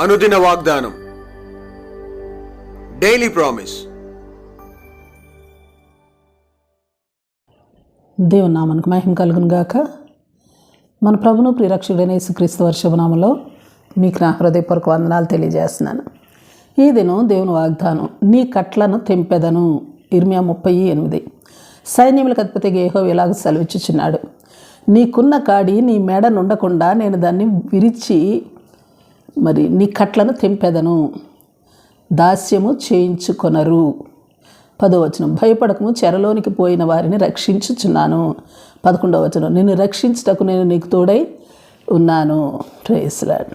అనుదిన వాగ్దానం. Daily promise దేవుని నామానికి మహిమ కలుగును గాక. మన ప్రభును ప్రియరక్షకుడైన యేసుక్రీస్తు వర్షభనామంలో మీకు నా హృదయపూర్వక వందనాలు తెలియజేస్తున్నాను. ఈ దినం దేవుని వాగ్దానం నీ కట్లను తెంపెదను. ఇర్మియా ముప్పై ఎనిమిది. సైన్యములకు అధిపతి గేహో ఇలాగ సెలవిచ్చుచున్నాడు. నీకున్న కాడి నీ మెడ నుండకుండా నేను దాన్ని విరిచి మరి నీ కట్లను తెంపెదను. దాస్యము చేయించుకొనరు. పదవచనం. భయపడకము చెరలోనికి పోయిన వారిని రక్షించుచున్నాను. పదకొండవ వచనం. నిన్ను రక్షించుటకు నేను నీకు తోడై ఉన్నాను. ట్రేస్లాడ్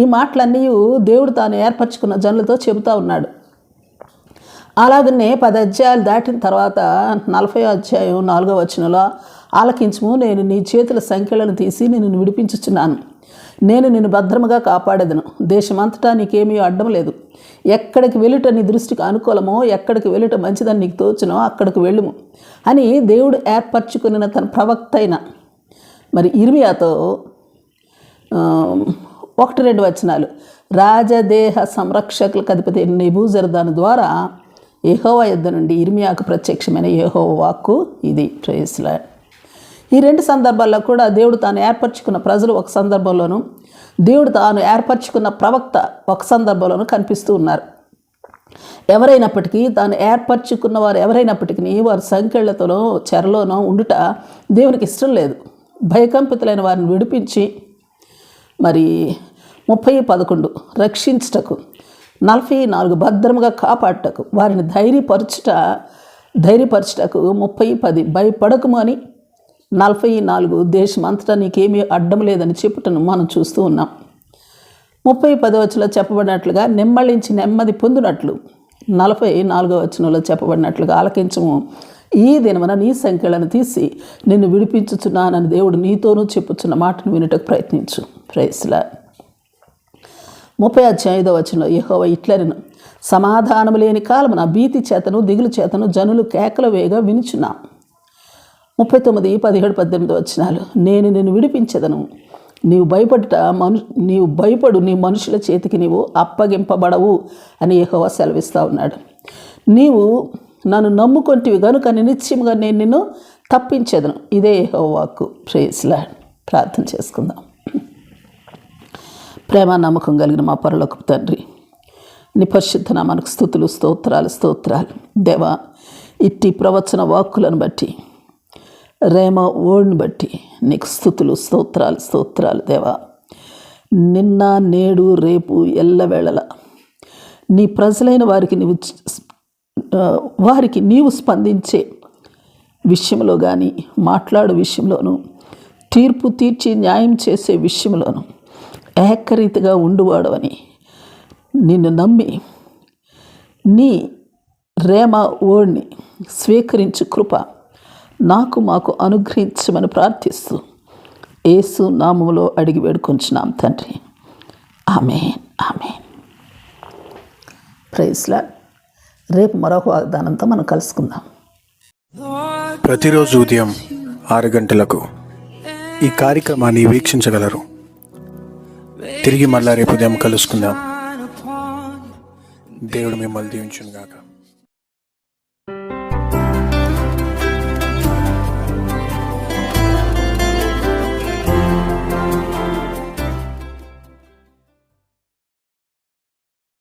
ఈ మాటలన్నీ దేవుడు తాను ఏర్పరచుకున్న జనులతో చెబుతూ ఉన్నాడు. అలాగనే పది అధ్యాయాలు దాటిన తర్వాత నలభై అధ్యాయం నాలుగో వచనంలో ఆలకించము నేను నీ చేతుల సంఖ్యలను తీసి నేను విడిపించుచున్నాను. నేను నిన్ను భద్రముగా కాపాడేదను. దేశమంతటా నీకేమీ అడ్డం లేదు. ఎక్కడికి వెళ్ళుట నీ దృష్టికి అనుకూలమో ఎక్కడికి వెళ్ళుట మంచిదని నీకు తోచునో అక్కడికి వెళ్ళుము అని దేవుడు ఏర్పరచుకున్న తన ప్రవక్త అయిన మరి ఇర్మియాతో ఒకటి రెండు వచనాలు. రాజదేహ సంరక్షకులకు అధిపతి నిబూజర్దాను ద్వారా ఏహోవా యుద్ధ నుండి ఇర్మియాకు ప్రత్యక్షమైన ఏహోవా వాక్కు ఇది. ప్రేస్లా ఈ రెండు సందర్భాల్లో కూడా దేవుడు తాను ఏర్పరచుకున్న ప్రజలు ఒక సందర్భంలోనూ దేవుడు తాను ఏర్పరచుకున్న ప్రవక్త ఒక సందర్భంలోనూ కనిపిస్తూ ఉన్నారు. ఎవరైనప్పటికీ తాను ఏర్పరచుకున్న వారు ఎవరైనప్పటికీ వారు సంఖ్యలతోనో చెరలోనో ఉండుట దేవునికి ఇష్టం లేదు. భయకంపితులైన వారిని విడిపించి మరి ముప్పై పదకొండు రక్షించుటకు నలభై నాలుగు భద్రముగా కాపాడుటకు వారిని ధైర్యపరచుట ధైర్యపరచుటకు ముప్పై పది భయపడకము అని నలభై నాలుగు దేశమంతటా నీకేమీ అడ్డం లేదని చెప్పుటను మనం చూస్తూ ఉన్నాం. ముప్పై పదవచనంలో చెప్పబడినట్లుగా నెమ్మళించి నెమ్మది పొందినట్లు. నలభై నాలుగో వచనంలో చెప్పబడినట్లుగా ఆలకించము. ఈ దినమున నీ సంఖ్యలను తీసి నిన్ను విడిపించుచున్నానని దేవుడు నీతోనూ చెప్పుచున్న మాటను వినుటకు ప్రయత్నించు. ప్రైస్లా ముప్పై అధ్యాయం ఐదో వచనంలో యహోవ ఇట్లరిను సమాధానము లేని కాలమున భీతి చేతను దిగులు చేతను జనులు కేకలు వేగా వినుచున్నాం. ముప్పై తొమ్మిది పదిహేడు పద్దెనిమిది వచ్చినాలు నేను నిన్ను విడిపించదను. నీవు భయపడుట మను నీవు భయపడు నీ మనుషుల చేతికి నీవు అప్పగింపబడవు అని యెహోవా సెలవిస్తూ ఉన్నాడు. నీవు నన్ను నమ్ముకొంటివి కనుక నిశ్చయంగా నేను నిన్ను తప్పించేదను. ఇదే యెహోవాకు ప్రేయస్లా ప్రార్థన చేసుకుందాం. ప్రేమ నమ్మకం కలిగిన మా పరలోకపు తండ్రి నీ పరిశుద్ధ నామానికి స్థుతులు స్తోత్రాలు స్తోత్రాలు. దేవా ఇట్టి ప్రవచన వాక్కులను బట్టి రేమ ఓడిని బట్టి నీకు స్థుతులు స్తోత్రాలు స్తోత్రాలు దేవా. నిన్న నేడు రేపు ఎల్లవేళల నీ ప్రజలైన వారికి నీవు వారికి నీవు స్పందించే విషయంలో కానీ మాట్లాడు విషయంలోనూ తీర్పు తీర్చి న్యాయం చేసే విషయంలోనూ ఏకరీతిగా ఉండువాడవని నిన్ను నమ్మి నీ రేమ ఓడిని స్వీకరించు కృప నాకు మాకు అనుగ్రహించమని ప్రార్థిస్తూ ఏసు నామములో అడిగి వేడుకొంచున్నాం తండ్రి. ఆమె ఆమె ప్రైజ్లా రేపు మరొక వాగ్దానంతో మనం కలుసుకుందాం. ప్రతిరోజు ఉదయం ఆరు గంటలకు ఈ కార్యక్రమాన్ని వీక్షించగలరు. తిరిగి మళ్ళా రేపు ఉదయం కలుసుకుందాం. దేవుడు మిమ్మల్ని దీవించునుగాక.